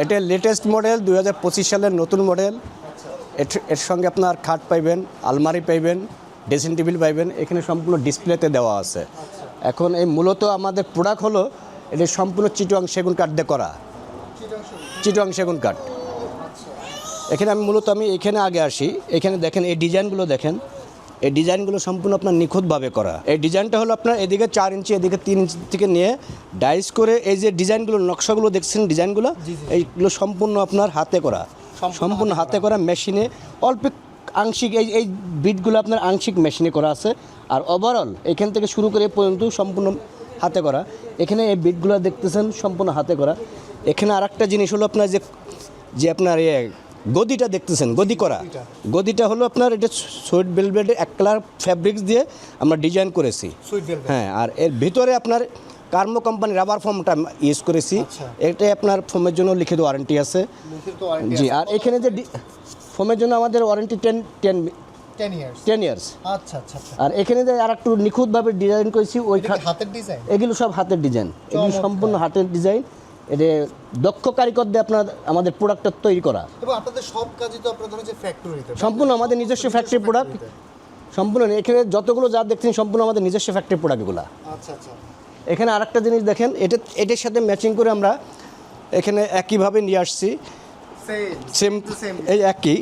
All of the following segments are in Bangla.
এটা লেটেস্ট মডেল দু হাজার পঁচিশ সালের নতুন মডেল এর- এর সঙ্গে আপনার খাট পাইবেন, আলমারি পাইবেন ড্রেসিং টেবিল পাইবেন, এখানে সম্পূর্ণ ডিসপ্লেতে দেওয়া আছে। এখন এই মূলত আমাদের প্রোডাক্ট হলো, এটা সম্পূর্ণ চিটুয়াং সেগুন কাঠ দিয়ে করা। চিটুয়াং সেগুন কাঠ। এখানে আমি মূলত আমি এখানে আগে আসি। এখানে দেখেন, এই ডিজাইনগুলো দেখেন। এই ডিজাইনগুলো সম্পূর্ণ আপনার নিখুঁতভাবে করা। এই ডিজাইনটা হলো আপনার এদিকে চার ইঞ্চি এদিকে তিন ইঞ্চি থেকে নিয়ে ডাইস করে এই যে ডিজাইনগুলো নকশাগুলো দেখছেন ডিজাইনগুলো এইগুলো সম্পূর্ণ আপনার হাতে করা। সম্পূর্ণ হাতে করা। মেশিনে অল্প আংশিক এই এই বিটগুলো আপনার আংশিক মেশিনে করা আছে। আর ওভারঅল এখান থেকে শুরু করে পর্যন্ত সম্পূর্ণ হাতে করা। এখানে এই বিটগুলো দেখতেছেন সম্পূর্ণ হাতে করা। এখানে আর একটা জিনিস হলো আপনার যে যে আপনার এ গদিটা দেখতেছেন গদি করা। গদিটা। হলো আপনার এটা সুইট বেলভেটের এক কালার ফ্যাব্রিক্স দিয়ে আমরা ডিজাইন করেছি। হ্যাঁ আর এর ভিতরে আপনার কার্মো কোম্পানি রাবার ফোমটা ইউজ করেছি। আচ্ছা। এটাই আপনার ফোমের জন্য লিখিত ওয়ারেন্টি আছে। জি আর এখানে যে ফোমের জন্য আমাদের warranty ten ten ten years আচ্ছা আচ্ছা আর এখানে যে আর একটু নিখুঁতভাবে ডিজাইন করেছি ওই হাতের ডিজাইন এগুলো সব হাতের ডিজাইন এগুলো সম্পূর্ণ হাতের ডিজাইন এটা দক্ষ কারিগর দিয়ে আপনার আমাদের প্রোডাক্টটা তৈরি করা। এবং আপনাদের সব কাজই তো আপনাদের ফ্যাক্টরিতে সম্পূর্ণ আমাদের নিজস্ব ফ্যাক্টরি প্রোডাক্ট সম্পূর্ণ এখানে যতগুলো যা দেখছেন সম্পূর্ণ আমাদের নিজস্ব ফ্যাক্টরি প্রোডাক্টগুলো আচ্ছা আচ্ছা। এখানে আরেকটা জিনিস দেখেন এটা এটার সাথে ম্যাচিং করে আমরা এখানে একইভাবে নিয়ে আসছি। সেম এই একই।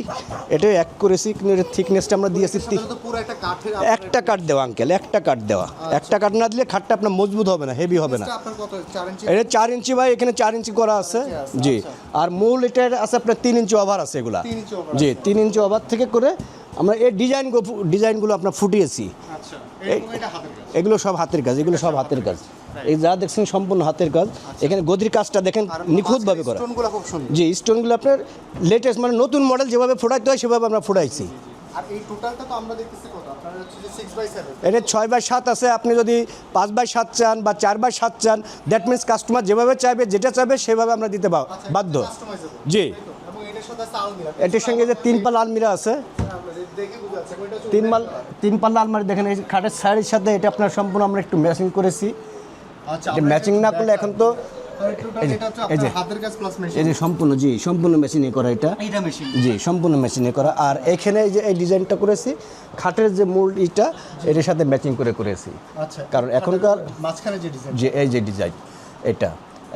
এটা এক করেছি থিকনেসটা আমরা দিয়েছি একটা কাঠ দেওয়া আঙ্কেল একটা কাঠ দেওয়া। একটা কাঠ না দিলে খাটটা আপনার মজবুত হবে না হেভি হবে না। আপনার কত? 4 ইঞ্চি এটা চার ইঞ্চি এখানে চার ইঞ্চি করা আছে। জি। আচ্ছা। আর মূল এটার আছে আপনার তিন ইঞ্চি ওভার আছে এগুলা। জি তিন ইঞ্চি ওভার থেকে করে আমরা এই ডিজাইন ডিজাইনগুলো আপনার ফুটিয়েছি। আচ্ছা এটা এগুলো সব হাতের কাজ এগুলো সব হাতের কাজ। এই যা দেখছেন সম্পূর্ণ হাতের কাজ। এখানে গদির কাজটা দেখেন নিখুঁতভাবে করা। স্টোনগুলো খুব সুন্দর। জি স্টোনগুলো আপনার লেটেস্ট মানে নতুন মডেল যেভাবে ফোটাইতে হয় সেভাবে আমরা ফোটাইছি। আর এই টোটালটা তো আমরা দেখতেছি কত? আপনার হচ্ছে যে 6 বাই 7 এটা ছয় বাই সাত আছে আপনি যদি পাঁচ বাই সাত চান বা চার বাই সাত চান দ্যাট মিনস কাস্টমার যেভাবে চাইবে যেটা চাইবে সেভাবে আমরা দিতে বা- বাধ্য। জি। এটার সঙ্গে যে তিন পাল্লা আলমিরা আছে। তিন মাল তিন পাল্লা আলমারি দেখেন এই খাটের শাড়ির সাথে এটা আপনার সম্পূর্ণ আমরা একটু ম্যাচিং করেছি। আচ্ছা ম্যাচিং না করলে এখন তো এই যে, সম্পূর্ণ জি সম্পূর্ণ মেশিনে করা এটা। জি সম্পূর্ণ মেশিনে করা। আর এখানে যে এই ডিজাইনটা করেছি খাটের যে মূল ইটা এটার সাথে ম্যাচিং করে করেছি। আচ্ছা কারণ এখনকার যে যে এই যে ডিজাইন এটা।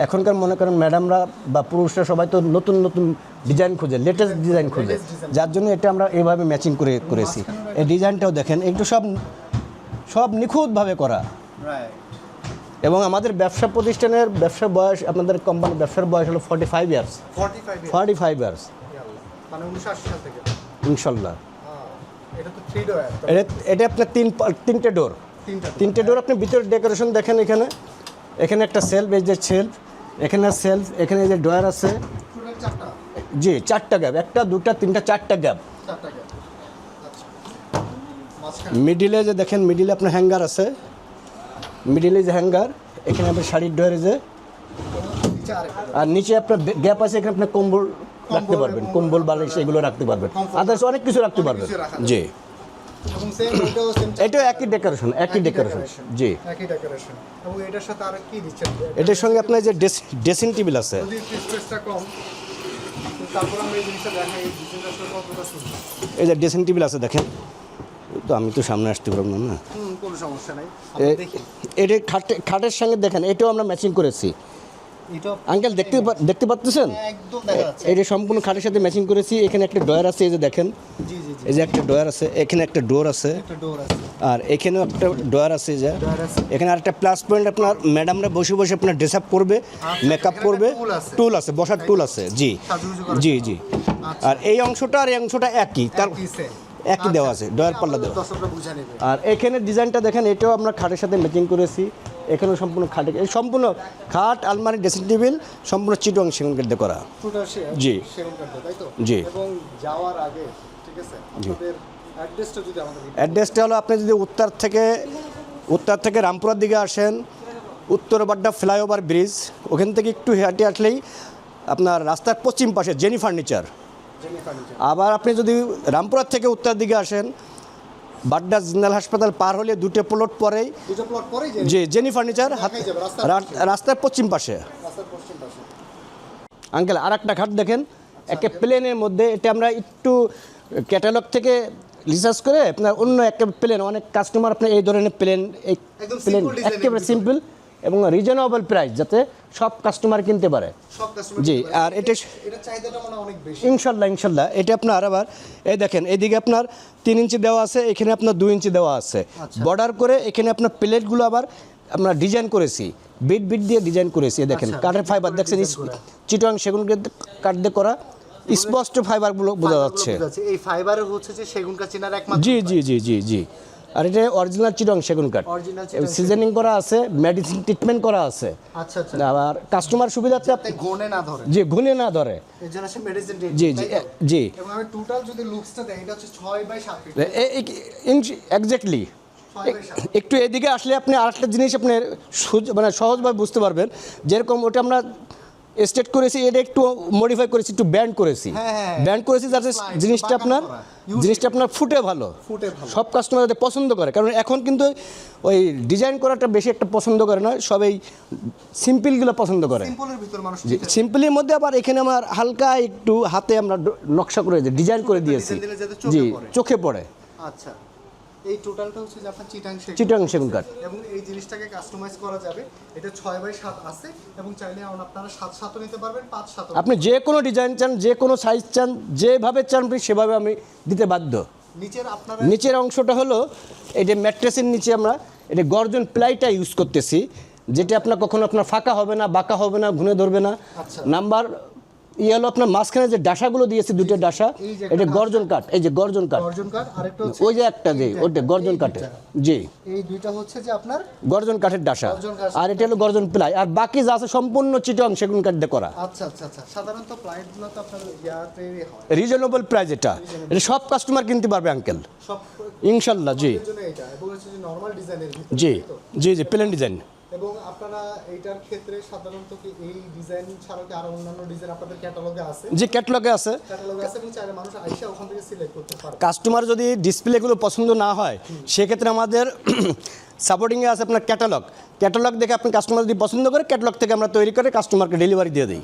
এখনকার মনে করেন ম্যাডামরা বা পুরুষরা সবাই তো নতুন নতুন ডিজাইন খোঁজে লেটেস্ট ডিজাইন খোঁজে। যার জন্য এটা আমরা এইভাবে ম্যাচিং করে করেছি। এই ডিজাইনটাও দেখেন একটু সব সব নিখুঁতভাবে করা। রাইট এবং আমাদের ব্যবসা প্রতিষ্ঠানের ব্যবসার বয়স আপনাদের কোম্পানির ব্যবসার বয়স হলো forty five years forty five years 1980 সাল থেকে। ইনশাল্লাহ। এটা ডোর এটা এটা আপনার তিন তিনটে ডোর তিনটে ডোর আপনি ভিতরে ডেকোরেশন দেখেন এখানে। এখানে একটা সেলফ এই যে সেলফ এখানে সেলফ এখানে এই যে ড্রয়ার আছে। জি চারটা গ্যাপ একটা দুটা তিনটা চারটা গ্যাপ আচ্ছা। মিডিলে যে দেখেন মিডিলে আপনার হ্যাঙ্গার আছে। মিডিলে যে হ্যাঙ্গার এখানে আপনার শাড়ির ড্রয়ারে যে আর নিচে আপনার গ্যাপ আছে এখানে আপনার কম্বল রাখতে পারবেন কম্বল বালিশ এগুলো রাখতে পারবেন। আদার্স অনেক কিছু রাখতে পারবেন। জি। এটাও একই ডেকোরেশন একই ডেকোরেশন জি। একই ডেকোরেশন এবং এটার সাথে আর কি দিচ্ছেন? এটার সঙ্গে আপনার যে ড্রেসিং টেবিল আছে। যদি স্পেসটা কম তারপর আমরা এই জিনিসটা দেখাই এই যে ড্রেসিং টেবিল আছে দেখেন। তো আমি তো সামনে আসতে পারব না কোনো সমস্যা নাই। এটা খাটে খাটের সঙ্গে দেখেন এটাও আমরা ম্যাচিং করেছি। আঙ্কেল দেখতে দেখতে পাচ্ছেন যাচ্ছে। এটা সম্পূর্ণ খাটের সাথে ম্যাচিং করেছি। এখানে একটা ডয়ার আছে এই যে দেখেন। এই যে একটা ডয়ার আছে এখানে একটা ডোর আছে। একটা আর এখানেও একটা ডয়ার আছে যে। এখানে আরেকটা প্লাস পয়েন্ট আপনার ম্যাডামরা বসে বসে আপনার ড্রেস আপ করবে মেকআপ করবে একটা tool আছে। টুল আছে বসার টুল আছে জি। জি জি। আচ্ছা। আর এই অংশটা আর এই অংশটা একই। তার একই দেওয়া আছে ডয়ার পাল্লা দেওয়া আর এখানে ডিজাইনটা দেখেন এটাও আমরা খাটের সাথে ম্যাচিং করেছি। এখানেও সম্পূর্ণ খাটে এই সম্পূর্ণ খাট আলমারি ড্রেসিং টেবিল সম্পূর্ণ চিটং সেগুন কেটে করা। জি। জি। যাওয়ার আগে ঠিক আছে অ্যাড্রেসটা হলো আপনি যদি উত্তর থেকে উত্তর থেকে রামপুরার দিকে আসেন উত্তর বাড্ডা ফ্লাইওভার ব্রিজ ওখান থেকে একটু হেঁটে আসলেই আপনার রাস্তার পশ্চিম পাশে জেনি ফার্নিচার। আবার আপনি যদি রামপুরার থেকে উত্তর দিকে আসেন বাড্ডা জেনারেল হাসপাতাল পার হলে দুটো প্লট পরেই যে জেনি ফার্নিচার রাস্তার পশ্চিম পাশে। আঙ্কেল আর একটা খাট দেখেন। একে প্লেনের মধ্যে এটা আমরা একটু ক্যাটালগ থেকে রিসার্চ করে আপনার অন্য একটা প্লেন অনেক কাস্টমার আপনার এই ধরনের প্লেন এই প্লেন একেবারে সিম্পল এবং রিজনেবল প্রাইস যাতে সব কাস্টমার কিনতে পারে। জি, আর এটা- ইনশাল্লাহ ইনশাল্লাহ। এটা আপনার আবার এই দেখেন এদিকে আপনার তিন ইঞ্চি দেওয়া আছে এখানে আপনার দুই ইঞ্চি দেওয়া আছে। বর্ডার করে এখানে আপনার প্লেটগুলো আবার আমরা ডিজাইন করেছি। বিট বিট দিয়ে ডিজাইন করেছি দেখেন আচ্ছা, কাঠের ফাইবার দেখছেন। চিটং সেগুন কাঠ দিয়ে করা স্পষ্ট ফাইবারগুলো বোঝা যাচ্ছে। এই ফাইবারে হচ্ছে যে সেগুন কাঠ চেনার একমাত্র জি জি জি জি জি। আর এটা অরিজিনাল চিটং সেগুন কাঠ। সিজনিং করা আছে মেডিসিন ট্রিটমেন্ট করা আছে। আবার কাস্টমার সুবিধার্থে আপ- তাই না ধরে। জি ঘুনে না ধরে। জি জি জি। টোটাল যদি লুকসটা দেই এটা হচ্ছে ছয় বাই সাত এক্স্যাক্টলি একটু এদিকে আসলে আপনি আরেকটা জিনিস আপনি মানে সহজভাবে বুঝতে পারবেন। যেরকম ওটা আমরা স্টেট করেছি এটা একটু মডিফাই করেছি একটু ব্যান্ড করেছি। হ্যাঁ, হ্যাঁ। ব্যান্ড করেছি যাতে জিনিসটা আপনার জিনিসটা আপনার ফুটে ভালো। ফুটে সব কাস্টমার যাতে পছন্দ করে। কারণ এখন কিন্তু ওই ডিজাইন করাটা বেশি একটা পছন্দ করে না সবাই সিম্পলগুলো পছন্দ করে। সিম্পলের মধ্যে আবার এখানে আমার হালকা একটু হাতে আমরা নকশা করে ডিজাইন করে দিয়েছি। জি চোখে পড়ে। আচ্ছা। এই টোটালটা হচ্ছে যে আপনার চিটাং সেগুন। চিটাং সেগুন কাঠ। এবং এই জিনিসটাকে কাস্টমাইজ করা যাবে। এটা ছয় বাই সাত আছে এবং চাইলে আপনারা সাত সাতও নিতে পারবেন পাঁচ সাতও আপনি যে কোনো ডিজাইন চান যে কোনো সাইজ চান যেভাবে চান আপনি সেভাবে আমি দিতে বাধ্য। নিচের আপনারা নিচের অংশটা হলো এই যে ম্যাট্রেসের নিচে আমরা এটা গর্জন প্লাইটা ইউজ করতেছি যেটা আপনার কখনো আপনার ফাঁকা হবে না বাঁকা হবে না ঘুরে ধরবে না। আচ্ছা। নাম্বার ইয়ে হলো আপনার মাঝখানে যে ডাসাগুলো দিয়েছে দুটো ডাসা এটা গর্জন কাঠ এই যে গর্জন কাঠ। গর্জন কাঠ আরেকটা হচ্ছে ওই যে একটা যে ওইটা গর্জন এই কাঠে দুইটা। জি। এই দুইটা হচ্ছে যে আপনার গর্জন কাঠের ডাসা। আর এটা হলো গর্জন প্লাই। আর বাকি যা আছে সম্পূর্ণ চিটং সেগুন কাঠ দিয়ে করা। আচ্ছা আচ্ছা আচ্ছা। সাধারণত প্লাইটগুলো তো আপনার ইয়াতে হয়। রিজনেবল প্রাইস এটা। এটা সব কাস্টমার কিনতে পারবে আঙ্কেল সব ইনশাল্লাহ জি। এটা। এবং যে নর্মাল ডিজাইনের ভিতরে জি। জি জি প্লেন ডিজাইন এবং আপনারা এইটার ক্ষেত্রে সাধারণত কি এই ডিজাইন ছাড়াও কি আরও অন্যান্য ডিজাইন আপনাদের ক্যাটালগে আছে? যে ক্যাটালগে আছে। ক্যাটালগে আছে এবং চাইলে মানুষ আইসা ওখান থেকে সিলেক্ট করতে পারে। কাস্টমার যদি ডিসপ্লেগুলো পছন্দ না হয় সেক্ষেত্রে আমাদের সাপোর্টিংয়ে আছে আপনার ক্যাটালগ ক্যাটালগ দেখে আপনি কাস্টমার যদি পছন্দ করে ক্যাটালগ থেকে আমরা তৈরি করে কাস্টমারকে ডেলিভারি দিয়ে দিই।